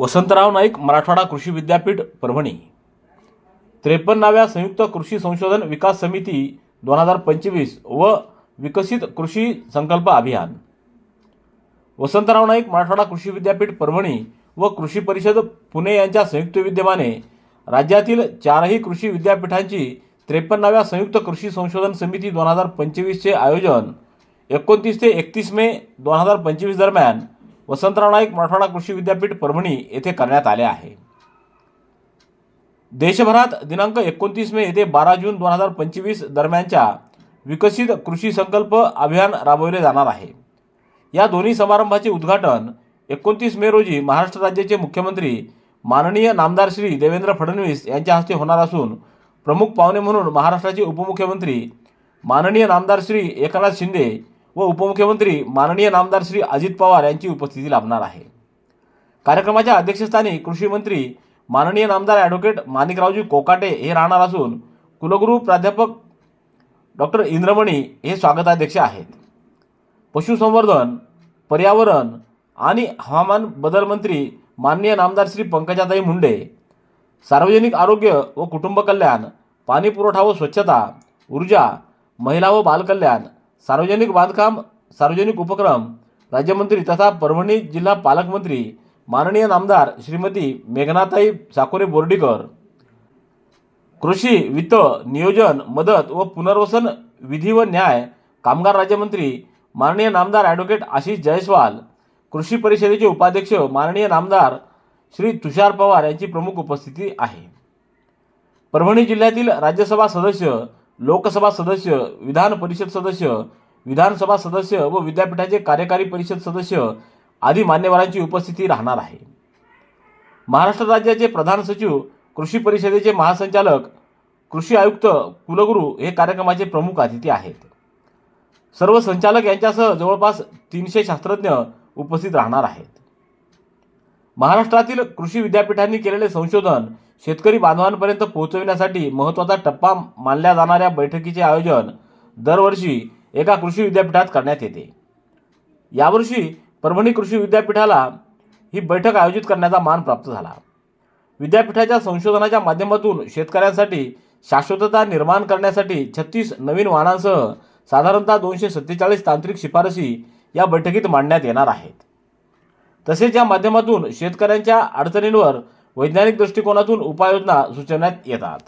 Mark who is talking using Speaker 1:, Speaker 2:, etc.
Speaker 1: वसंतराव नाईक मराठवाडा कृषी विद्यापीठ परभणी. त्रेपन्नाव्या संयुक्त कृषी संशोधन विकास समिती दोन हजार पंचवीस व विकसित कृषी संकल्प अभियान. वसंतराव नाईक मराठवाडा कृषी विद्यापीठ परभणी व कृषी परिषद पुणे यांच्या संयुक्त विद्यमाने राज्यातील चारही कृषी विद्यापीठांची त्रेपन्नाव्या संयुक्त कृषी संशोधन समिती दोन हजार पंचवीसचे आयोजन एकोणतीस ते एकतीस मे दोन हजार पंचवीस दरम्यान वसंतराव नाईक मराठवाडा कृषी विद्यापीठ परभणी येथे करण्यात आले आहे. देशभरात दिनांक एकोणतीस मे ते बारा जून दोन हजार पंचवीस दरम्यानच्या विकसित कृषी संकल्प अभियान राबवले जाणार आहे. या दोन्ही समारंभाचे उद्घाटन एकोणतीस मे रोजी महाराष्ट्र राज्याचे मुख्यमंत्री माननीय नामदार श्री देवेंद्र फडणवीस यांच्या हस्ते होणार असून प्रमुख पाहुणे म्हणून महाराष्ट्राचे उपमुख्यमंत्री माननीय नामदार श्री एकनाथ शिंदे व उपमुख्यमंत्री माननीय नामदार श्री अजित पवार यांची उपस्थिती लाभणार आहे. कार्यक्रमाच्या अध्यक्षस्थानी कृषी मंत्री माननीय नामदार ॲडव्होकेट माणिकरावजी कोकाटे हे राहणार असून कुलगुरू प्राध्यापक डॉक्टर इंद्रमणी हे स्वागताध्यक्ष आहेत. पशुसंवर्धन पर्यावरण आणि हवामान बदल मंत्री माननीय नामदार श्री पंकजाताई मुंडे सार्वजनिक आरोग्य व कुटुंब कल्याण पाणी पुरवठा व स्वच्छता ऊर्जा महिला व बालकल्याण सार्वजनिक बांधकाम सार्वजनिक उपक्रम राज्यमंत्री तथा परभणी जिल्हा पालकमंत्री माननीय नामदार श्रीमती मेघनाताई साकोरे बोर्डीकर. कृषी वित्त नियोजन मदत व पुनर्वसन विधी व न्याय कामगार राज्यमंत्री माननीय नामदार ॲडव्होकेट आशिष जयस्वाल कृषी परिषदेचे उपाध्यक्ष माननीय नामदार श्री तुषार पवार यांची प्रमुख उपस्थिती आहे. परभणी जिल्ह्यातील राज्यसभा सदस्य लोकसभा सदस्य विधान परिषद सदस्य विधानसभा सदस्य व विद्यापीठाचे कार्यकारी परिषद सदस्य आदी मान्यवरांची उपस्थिती राहणार आहे. महाराष्ट्र राज्याचे प्रधान सचिव कृषी परिषदेचे महासंचालक कृषी आयुक्त कुलगुरू हे कार्यक्रमाचे प्रमुख अतिथी आहेत. सर्व संचालक यांच्यासह जवळपास तीनशे शास्त्रज्ञ उपस्थित राहणार आहेत. महाराष्ट्रातील कृषी विद्यापीठांनी केलेले संशोधन शेतकरी बांधवांपर्यंत पोहोचविण्यासाठी महत्त्वाचा टप्पा मानल्या जाणाऱ्या बैठकीचे आयोजन दरवर्षी एका कृषी विद्यापीठात करण्यात येते. यावर्षी परभणी कृषी विद्यापीठाला ही बैठक आयोजित करण्याचा मान प्राप्त झाला. विद्यापीठाच्या संशोधनाच्या माध्यमातून शेतकऱ्यांसाठी शाश्वतता निर्माण करण्यासाठी छत्तीस नवीन वाहनांसह साधारणतः दोनशे सत्तेचाळीस तांत्रिक शिफारसी या बैठकीत मांडण्यात येणार आहेत. तसेच या माध्यमातून शेतकऱ्यांच्या अडचणींवर वैज्ञानिक दृष्टिकोनातून उपाययोजना सुचवण्यात येतात.